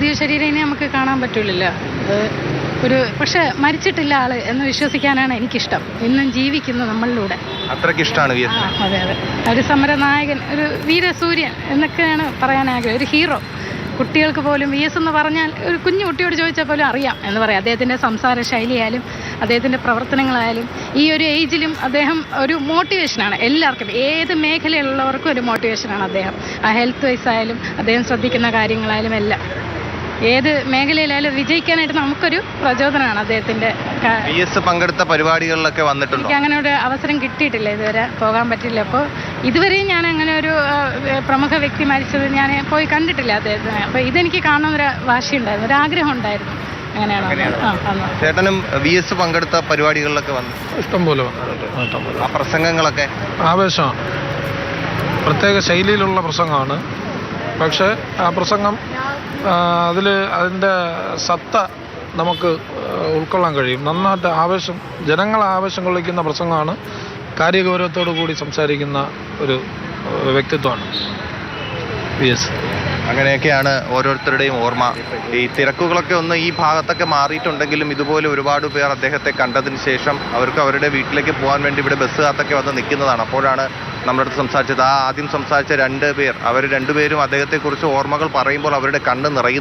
ഭൗതിക ശരീരം ഇനി നമുക്ക് കാണാൻ പറ്റില്ലല്ലോ അത് ഒരു പക്ഷെ മരിച്ചിട്ടില്ല ആൾ എന്ന് വിശ്വസിക്കാനാണ് എനിക്കിഷ്ടം. ഇന്നും ജീവിക്കുന്നു നമ്മളിലൂടെ. അത്രയ്ക്ക് ഇഷ്ടമാണ് അതെ അതെ. ഒരു സമരനായകൻ ഒരു വീരസൂര്യൻ എന്നൊക്കെയാണ് പറയാൻ ആഗ്രഹം. ഒരു ഹീറോ. കുട്ടികൾക്ക് പോലും വി എസ് എന്ന് പറഞ്ഞാൽ ഒരു കുഞ്ഞു കുട്ടിയോട് ചോദിച്ചാൽ പോലും അറിയാം എന്ന് പറയാം. അദ്ദേഹത്തിന്റെ സംസാര ശൈലിയായാലും അദ്ദേഹത്തിന്റെ പ്രവർത്തനങ്ങളായാലും ഈ ഒരു ഏജിലും അദ്ദേഹം ഒരു മോട്ടിവേഷനാണ് എല്ലാവർക്കും. ഏത് മേഖലയിലുള്ളവർക്കും ഒരു മോട്ടിവേഷനാണ് അദ്ദേഹം. ആ ഹെൽത്ത് വൈസ് ആയാലും അദ്ദേഹം ശ്രദ്ധിക്കുന്ന കാര്യങ്ങളായാലും എല്ലാം. ഏത് മേഖലയിലായാലും വിജയിക്കാനായിട്ട് നമുക്കൊരു പ്രചോദനമാണ് അദ്ദേഹത്തിന്റെ പങ്കെടുത്ത പരിപാടികളിലൊക്കെ വന്നിട്ടുണ്ട്? എനിക്ക് അങ്ങനെ ഒരു അവസരം കിട്ടിയിട്ടില്ല ഇതുവരെ പോകാൻ പറ്റില്ല. അപ്പോൾ ഇതുവരെയും ഞാൻ അങ്ങനെ ഒരു പ്രമുഖ വ്യക്തി മരിച്ചത് ഞാൻ പോയി കണ്ടിട്ടില്ല അദ്ദേഹത്തിന്. അപ്പോൾ ഇതെനിക്ക് കാണുന്നൊരു വാശിയുണ്ടായിരുന്നു. ഒരു ആഗ്രഹം ഉണ്ടായിരുന്നു. അങ്ങനെയാണോ ആഗ്രഹം ഉണ്ടായിരുന്നു ചേട്ടനും വി എസ് പങ്കെടുത്ത പരിപാടികളിലൊക്കെ വന്നു. ഇഷ്ടം പോലെ വന്നിട്ടുണ്ട് ആ, ഇഷ്ടം പോലെ ആ പ്രസംഗങ്ങളൊക്കെ? ആവേശമാണ്. പ്രത്യേക ശൈലിയിലുള്ള പ്രസംഗമാണ്. പക്ഷേ ആ പ്രസംഗം അതിൽ അതിന്റെ സത്ത നമുക്ക് ഉൾക്കൊള്ളാൻ കഴിയും. നന്നായിട്ട് ആവേശം ജനങ്ങളെ ആവേശം കൊള്ളിക്കുന്ന പ്രസംഗമാണ്. കാര്യഗൗരവത്തോടു കൂടി സംസാരിക്കുന്ന ഒരു വ്യക്തിത്വമാണ് പി എസ്. അങ്ങനെയൊക്കെയാണ് ഓരോരുത്തരുടെയും ഓർമ്മ. ഈ തിരക്കുകളൊക്കെ ഒന്ന് ഈ ഭാഗത്തൊക്കെ മാറിയിട്ടുണ്ടെങ്കിലും ഇതുപോലെ ഒരുപാട് പേർ അദ്ദേഹത്തെ കണ്ടതിന് ശേഷം അവർക്ക് അവരുടെ വീട്ടിലേക്ക് പോകാൻ വേണ്ടി ഇവിടെ ബസ് കാത്തൊക്കെ വന്ന് നിൽക്കുന്നതാണ്. അപ്പോഴാണ് നമ്മുടെ അടുത്ത് സംസാരിച്ചത്. ആ ആദ്യം സംസാരിച്ച രണ്ട് പേർ അവർ രണ്ടുപേരും അദ്ദേഹത്തെക്കുറിച്ച് ഓർമ്മകൾ പറയുമ്പോൾ അവരുടെ കണ്ണ് നിറയുന്നു